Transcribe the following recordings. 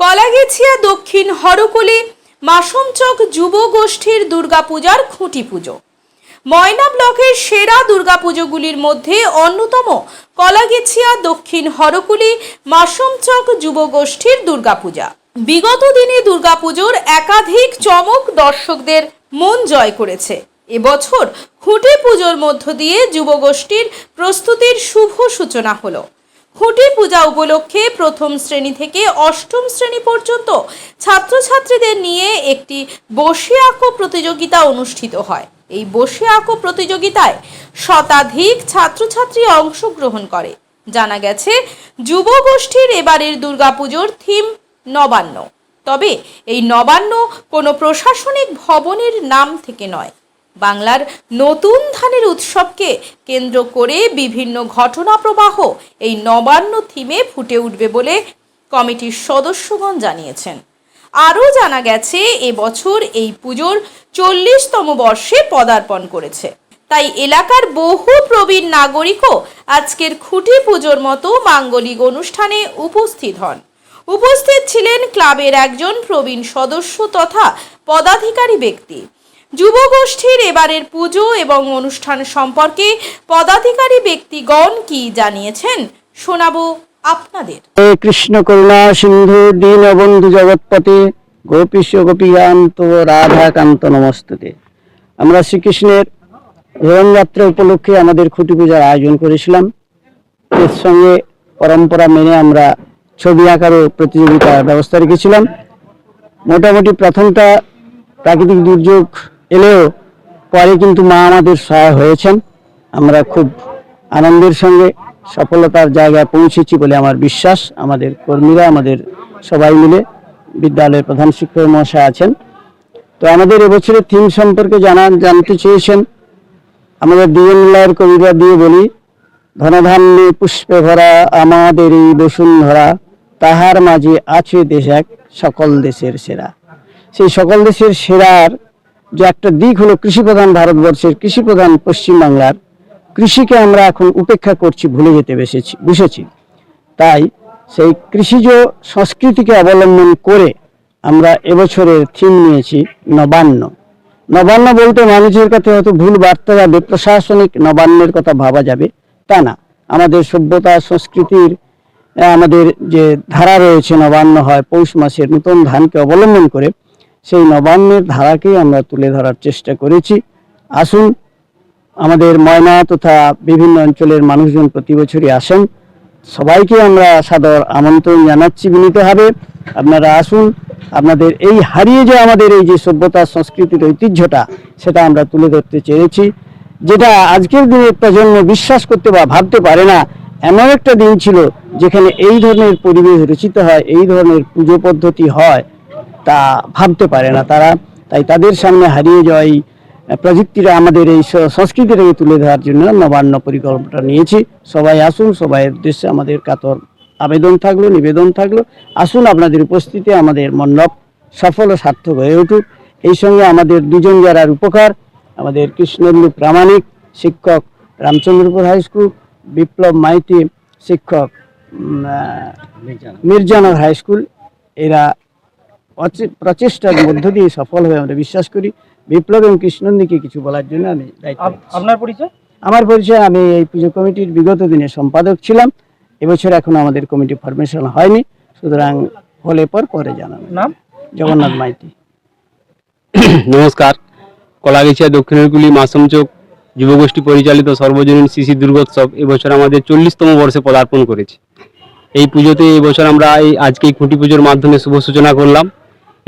কলাগেছিয়া দক্ষিণ হরকুলি মাসমচক যুব গোষ্ঠীর দুর্গাপূজার খুঁটি পুজো ময়না ব্লকের সেরা দুর্গাপুজোগুলির মধ্যে অন্যতম কলাগেছিয়া দক্ষিণ হরকুলি মাসমচক যুব গোষ্ঠীর দুর্গাপূজা। বিগত দিনে দুর্গাপুজোর একাধিক চমক দর্শকদের মন জয় করেছে। এবছর খুঁটি পুজোর মধ্য দিয়ে যুবগোষ্ঠীর প্রস্তুতির শুভ সূচনা হলো। খুঁটি পূজা উপলক্ষে প্রথম শ্রেণি থেকে অষ্টম শ্রেণি পর্যন্ত ছাত্রছাত্রীদের নিয়ে একটি বসে আঁকো প্রতিযোগিতা অনুষ্ঠিত হয়। এই বসে আঁকো প্রতিযোগিতায় শতাধিক ছাত্রছাত্রী অংশগ্রহণ করে। জানা গেছে যুব গোষ্ঠীর এবারের দুর্গাপুজোর থিম নবান্ন। তবে এই নবান্ন কোনো প্রশাসনিক ভবনের নাম থেকে নয়। বাংলার নতুন ধানের উৎসবকে কেন্দ্র করে বিভিন্ন ঘটনা প্রবাহ এই নবান্ন থিমে ফুটে উঠবে বলে কমিটির সদস্যগণ জানিয়েছেন। আরও জানা গেছে, এবছর এই পুজোর চল্লিশতম বর্ষে পদার্পণ করেছে। তাই এলাকার বহু প্রবীণ নাগরিকও আজকের খুঁটি পুজোর মতো মাঙ্গলিক অনুষ্ঠানে উপস্থিত হন। উপস্থিত ছিলেন ক্লাবের একজন প্রবীণ সদস্য তথা পদাধিকারী ব্যক্তি। যুবগোষ্ঠীর এবারের পুজো এবং অনুষ্ঠান সম্পর্কে পদাধিকারী ব্যক্তিগণ কি জানিয়েছেন, শোনাবো আপনাদের। কৃষ্ণ করুণা সিন্ধু, দীনবন্ধু জগৎপতি গোপীশ গোপীকান্ত রাধাকান্ত নমস্তুতে। আমরা শ্রীকৃষ্ণের ধরণযাত্রা উপলক্ষে আমাদের খুঁটি পূজার আয়োজন করেছিলাম। এর সঙ্গে পরম্পরা মেনে আমরা ছবি আঁকারও প্রতিযোগিতার ব্যবস্থা রেখেছিলাম। মোটামুটি প্রথমটা প্রাকৃতিক দুর্যোগ এলেও পরে কিন্তু মা আমাদের সহায় হয়েছেন। আমরা খুব আনন্দের সঙ্গে সফলতার জায়গায় পৌঁছেছি বলে আমার বিশ্বাস। আমাদের কর্মীরা, আমাদের সবাই মিলে বিদ্যালয়ের প্রধান শিক্ষক মহাশয় আছেন। তো আমাদের এবছরের থিম সম্পর্কে জানান জানতে চেয়েছেন আমাদের দিয়ের কবিতা দিয়ে বলি, ধনধান্যে পুষ্পে ভরা আমাদের এই বসুন্ধরা, তাহার মাঝে আছে দেশ এক, সকল দেশের সেরা। সেই সকল দেশের সেরার যে একটা দিক হলো কৃষিপ্রধান ভারতবর্ষের কৃষিপ্রধান পশ্চিমবাংলার। কৃষিকে আমরা এখন উপেক্ষা করছি, ভুলে যেতে বেসেছি, বসেছি। তাই সেই কৃষিজ সংস্কৃতিকে অবলম্বন করে আমরা এবছরের থিম নিয়েছি নবান্ন। নবান্ন বলতে মানুষের কাছে হয়তো ভুল বার্তা যাবে, প্রশাসনিক নবান্নের কথা ভাবা যাবে, তা না। আমাদের সভ্যতা, সংস্কৃতির, আমাদের যে ধারা রয়েছে নবান্ন হয় পৌষ মাসের নতুন ধানকে অবলম্বন করে সেই নবান্নের ধারাকেই আমরা তুলে ধরার চেষ্টা করেছি। আসুন, আমাদের ময়না তথা বিভিন্ন অঞ্চলের মানুষজন প্রতি বছরই আসেন। সবাইকে আমরা সাদর আমন্ত্রণ জানাচ্ছি বিনীতভাবে আপনারা আসুন, আপনাদের এই হারিয়ে যে আমাদের এই যে সভ্যতা, সংস্কৃতির ঐতিহ্যটা, সেটা আমরা তুলে ধরতে চেয়েছি, যেটা আজকের দিনের প্রজন্ম বিশ্বাস করতে বা ভাবতে পারে না। এমন একটা দিন ছিল, যেখানে এই ধরনের পরিবেশ রচিত হয়, এই ধরনের পুজো পদ্ধতি হয়। তা ভাবতে পারে না। তারা তাই তাদের সামনে হারিয়ে যাওয়া এই প্রযুক্তিরা আমাদের এই সংস্কৃতিটাকে তুলে ধরার জন্য নবান্ন পরিকল্পনা নিয়েছি। সবাই আসুন, সবাই উদ্দেশ্যে আমাদের কাতর আবেদন থাকল, নিবেদন থাকল। আসুন, আপনাদের উপস্থিতি আমাদের মণ্ডপ সফল ও সার্থক হয়ে উঠুক। এই সঙ্গে আমাদের দুজন যারা উপকার আমাদের কৃষ্ণেন্দু প্রামাণিক শিক্ষক রামচন্দ্রপুর হাই স্কুল, বিপ্লব মাইতি শিক্ষক মির্জানগর হাই স্কুল, এরা প্রচেষ্টার মধ্য দিয়ে সফল হয়ে আমরা বিশ্বাস করি। বিপ্লব এবং কৃষ্ণনন্দীকে কিছু বলার জন্য আমি। আপনার পরিচয়? আমার পরিচয় আমি এই পুজো কমিটির বিগত দিনে সম্পাদক ছিলাম। এবছর এখনও আমাদের কমিটি ফরমেশন হয়নি। সুতরাং হলে পর পরে জানানো নাম? জগন্নাথ মাইতি। নমস্কার। কলাগেছিয়া দক্ষিণেরগুলি মাসমচোক যুবগোষ্ঠী পরিচালিত সর্বজনীন শিশি দুর্গোৎসব এবছর আমাদের চল্লিশতম বর্ষে পদার্পণ করেছে। এই পুজোতে এই বছর আমরা এই আজকে খুঁটি পুজোর মাধ্যমে শুভ সূচনা করলাম।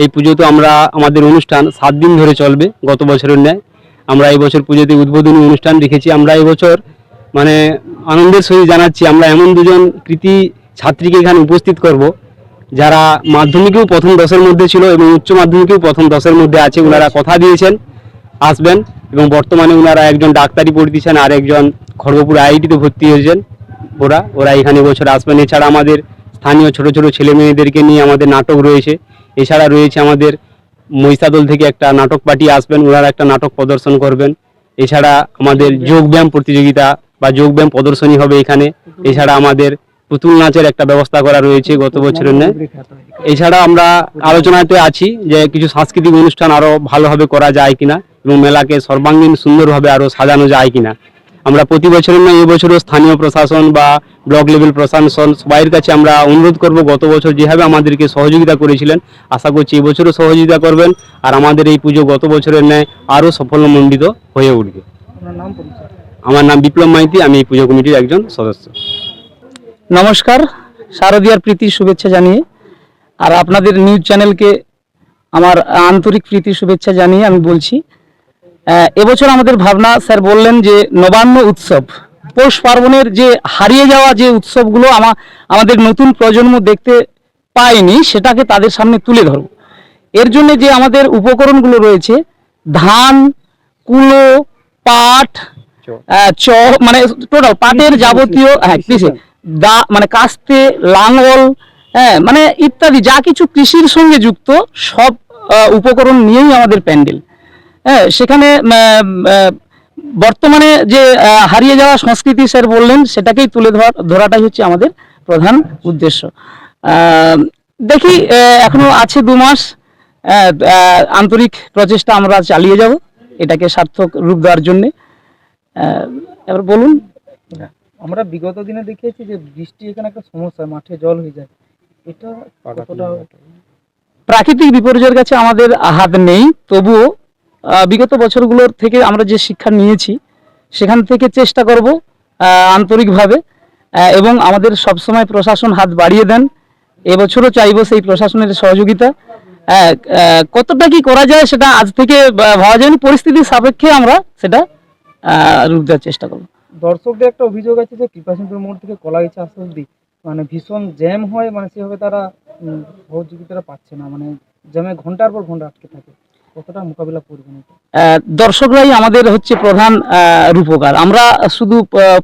এই পুজোতে আমরা আমাদের অনুষ্ঠান সাত দিন ধরে চলবে গত বছরের ন্যায়। আমরা এই বছর পুজোতে উদ্বোধনী অনুষ্ঠান রেখেছি। আমরা এই বছর মানে আনন্দের সহিত জানাচ্ছি, আমরা এমন দুজন কৃতি ছাত্রীকে এখানে উপস্থিত করব, যারা মাধ্যমিকেও প্রথম দশের মধ্যে ছিল এবং উচ্চ মাধ্যমিকেও প্রথম দশের মধ্যে আছে। ওনারা কথা দিয়েছেন, আসবেন এবং বর্তমানে ওনারা একজন ডাক্তারি পড়তেছেন আর একজন খড়গপুর আইআইটিতে ভর্তি হয়েছেন। ওরা ওরা এখানে বছর আসবেন। এছাড়া আমাদের স্থানীয় ছোট ছোট ছেলে মেয়েদেরকে নিয়ে আমাদের নাটক রয়েছে। এছাড়া রয়েছে আমাদের মহিষাদল থেকে একটা নাটক পার্টি আসবেন, ওনারা একটা নাটক প্রদর্শন করবেন। এছাড়া আমাদের যোগব্যায়াম প্রতিযোগিতা বা যোগব্যায়াম প্রদর্শনী হবে এখানে। এছাড়া আমাদের পুতুল নাচের একটা ব্যবস্থা করা রয়েছে গত বছরের ন্যায়। এছাড়া আমরা আলোচনাতে আছি যে কিছু সাংস্কৃতিক অনুষ্ঠান আরও ভালোভাবে করা যায় কিনা এবং মেলাকে সর্বাঙ্গীন সুন্দরভাবে আরও সাজানো যায় কিনা। আমরা প্রতি বছরের নয় এবছরও স্থানীয় প্রশাসন বা ব্লক লেভেল প্রশাসন সবাইয়ের কাছে আমরা অনুরোধ করব গত বছর যেভাবে আমাদেরকে সহযোগিতা করেছিলেন আশা করছি এবছরও সহযোগিতা করবেন আর আমাদের এই পুজো গত বছরের ন্যায় আরও সাফল্যমণ্ডিত হয়ে উঠবে। আমার নাম বিপ্লব মাইতি আমি এই পুজো কমিটির একজন সদস্য। নমস্কার শারদীয়ার প্রীতি শুভেচ্ছা জানিয়ে আর আপনাদের নিউজ চ্যানেলকে আমার আন্তরিক প্রীতি শুভেচ্ছা জানিয়ে আমি বলছি এবছর আমাদের ভাবনা স্যার বললেন যে নবান্ন উৎসব পৌষ পার্বণের যে হারিয়ে যাওয়া যে উৎসবগুলো আমা আমাদের নতুন প্রজন্ম দেখতে পায়নি সেটাকে তাদের সামনে তুলে ধরব। এর জন্য যে আমাদের উপকরণগুলো রয়েছে ধান কুলো পাট চ মানে টোটাল পাটের যাবতীয় হ্যাঁ কৃষি দা মানে কাস্তে লাঙ্গল হ্যাঁ মানে ইত্যাদি যা কিছু কৃষির সঙ্গে যুক্ত সব উপকরণ নিয়েই আমাদের প্যান্ডেল। হ্যাঁ সেখানে বর্তমানে যে হারিয়ে যাওয়া সংস্কৃতি স্যার বললেন সেটাকেই তুলে ধরা ধরাটাই হচ্ছে আমাদের প্রধান উদ্দেশ্য। দেখি এখনও আছে দু মাস আন্তরিক প্রচেষ্টা আমরা চালিয়ে যাব এটাকে সার্থক রূপ দেওয়ার জন্যে। এবার বলুন। আমরা বিগত দিনে দেখেছি যে বৃষ্টি এখানে একটা সমস্যা মাঠে জল হয়ে যায়। এটা প্রাকৃতিক বিপর্যয়ের কাছে আমাদের হাত নেই তবুও বিগত বছরগুলোর থেকে আমরা যে শিক্ষা নিয়েছি, সেখান থেকে চেষ্টা করব আন্তরিকভাবে এবং আমাদের সবসময় প্রশাসন হাত বাড়িয়ে দেন। এবছরও চাইব সেই প্রশাসনের সহযোগিতা। কতটা কি করা যায় সেটা আজ থেকে ভাবা যায়নি। পরিস্থিতির সাপেক্ষে আমরা সেটা রূপ দেওয়ার চেষ্টা করব। দর্শকদের একটা অভিযোগ আছে যে কৃপাসিংপুর মোড় থেকে কলাগাছি আসতে অব্দি মানে ভীষণ জ্যাম হয় মানে সেভাবে তারা সহযোগিতাটা পাচ্ছে না। মানে জ্যামে ঘণ্টার পর ঘণ্টা আটকে থাকে। কতটা মোকাবিলা করবেন দর্শকরাই আমাদের হচ্ছে প্রধান রূপকার। আমরা শুধু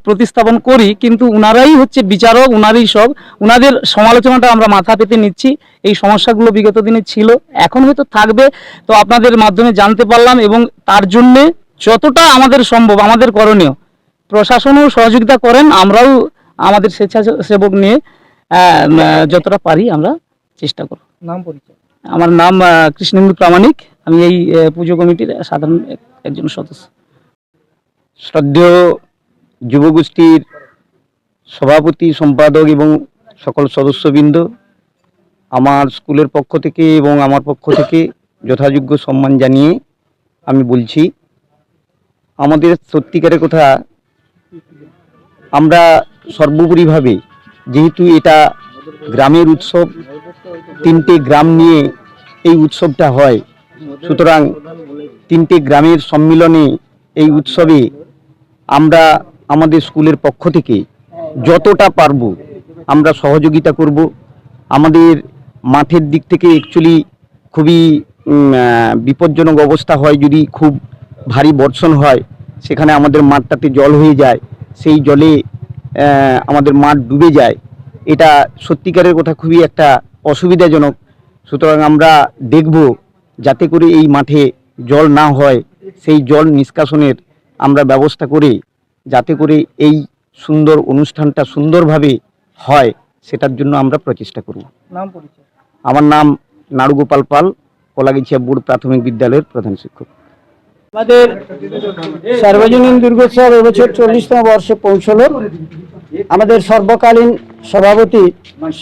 প্রতিস্থাপন করি কিন্তু উনারাই হচ্ছে বিচারক উনারই সব। উনাদের সমালোচনাটা আমরা মাথা পেতে নিচ্ছি। এই সমস্যাগুলো বিগত দিনে ছিল এখন হয়তো থাকবে। তো আপনাদের মাধ্যমে জানতে পারলাম এবং তার জন্যে যতটা আমাদের সম্ভব আমাদের করণীয়। প্রশাসনও সহযোগিতা করেন আমরাও আমাদের স্বেচ্ছাসেবক নিয়ে যতটা পারি আমরা চেষ্টা করব। নাম পরিচয়। আমার নাম কৃষ্ণেন্দু প্রামাণিক। আমি এই পুজো কমিটির সাধারণ একজন সদস্য। শ্রদ্ধেয় যুবগোষ্ঠীর সভাপতি, সম্পাদক এবং সকল সদস্যবৃন্দ, আমার স্কুলের পক্ষ থেকে এবং আমার পক্ষ থেকে যথাযোগ্য সম্মান জানিয়ে আমি বলছি, আমাদের সত্যিকারের কথা, আমরা সর্বোপরিভাবে যেহেতু এটা গ্রামের উৎসব, তিনটে গ্রাম নিয়ে এই উৎসবটা হয় সুতরাং তিনটে গ্রামের সম্মিলনে এই উৎসবে আমরা আমাদের স্কুলের পক্ষ থেকে যতটা পারব আমরা সহযোগিতা করব। আমাদের মাঠের দিক থেকে অ্যাকচুয়ালি খুবই বিপজ্জনক অবস্থা হয় যদি খুব ভারী বর্ষণ হয়, সেখানে আমাদের মাঠটাতে জল হয়ে যায়, সেই জলে আমাদের মাঠ ডুবে যায়। এটা সত্যিকারের কথা খুবই একটা অসুবিধাজনক। সুতরাং আমরা দেখব যাতে করে এই মাঠে জল না হয় সেই জল নিষ্কাশনের আমরা ব্যবস্থা করে যাতে করে এই সুন্দর অনুষ্ঠানটা সুন্দরভাবে হয় সেটার জন্য আমরা প্রচেষ্টা করব। নাম পরিচয়? আমার নাম নাড়ুগোপাল পাল কলাগিছিয়া বোর্ড প্রাথমিক বিদ্যালয়ের প্রধান শিক্ষক। আমাদের সার্বজনীন দুর্গোৎসব এবছর চল্লিশতম বর্ষে পৌঁছলো। আমাদের সর্বকালীন সভাপতি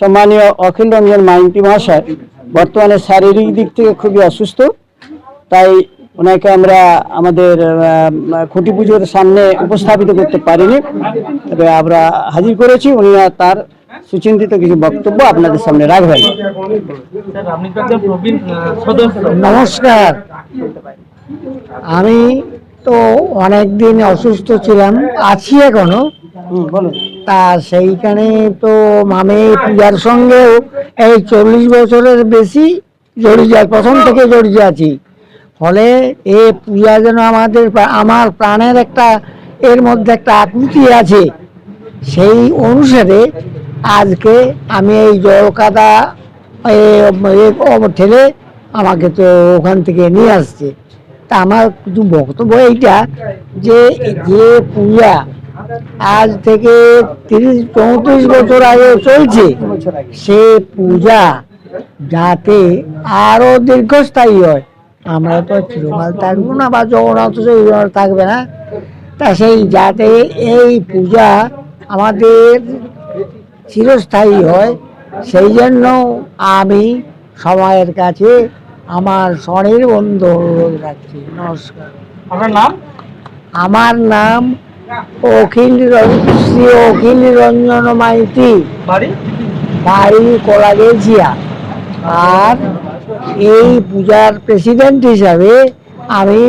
সম্মানীয় অখিল রঞ্জন মাইন্টি মহাশয় বর্তমানে শারীরিক দিক থেকে খুবই অসুস্থ। তাই ওনাকে আমরা আমাদের খুঁটি পুজোর সামনে উপস্থাপিত করতে পারিনি। তবে আমরা হাজির করেছি উনি তার সুচিন্তিত কিছু বক্তব্য আপনাদের সামনে রাখবেন। নমস্কার। আমি তো অনেকদিন অসুস্থ ছিলাম আছি এখনও। বলুন। তা সেইখানে তো আমি পূজার সঙ্গেও এই চল্লিশ বছরের বেশি জড়িয়ে যায় প্রথম থেকে জড়িয়ে আছি ফলে এ পূজা যেন আমাদের আমার প্রাণের একটা, এর মধ্যে একটা আকুতি আছে। সেই অনুসারে আজকে আমি এই জলকাদা ঠেলে আমাকে তো ওখান থেকে নিয়ে আসছে। তা আমার কিন্তু বক্তব্য এইটা যে যে পূজা আজ থেকে তিরিশ চৌত্রিশ বছর আগে চলছে সে পূজা যাতে আরও দীর্ঘস্থায়ী হয়। আমরা তো চিরকাল থাকব না বা জগন্নাথ থাকবে না। তা সেই যাতে এই পূজা আমাদের চিরস্থায়ী হয় সেই জন্য আমি সবাইয়ের কাছে আমার স্বনির বন্ধু অনুরোধ রাখছি। নমস্কার। আপনার নাম? আমার নাম অখিল শ্রী অখিল রঞ্জন মাইতি বাড়ি বাড়ি আর এই পূজার প্রেসিডেন্ট হিসাবে আমি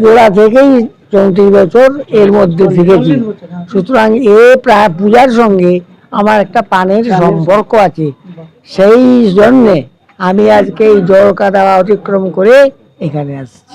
গোড়া থেকেই চৌত্রিশ বছর এর মধ্যে থেকেছি। সুতরাং এ প্রায় পূজার সঙ্গে আমার একটা পানের সম্পর্ক আছে। সেই জন্যে আমি আজকে এই জল কাদা অতিক্রম করে এখানে আসছি।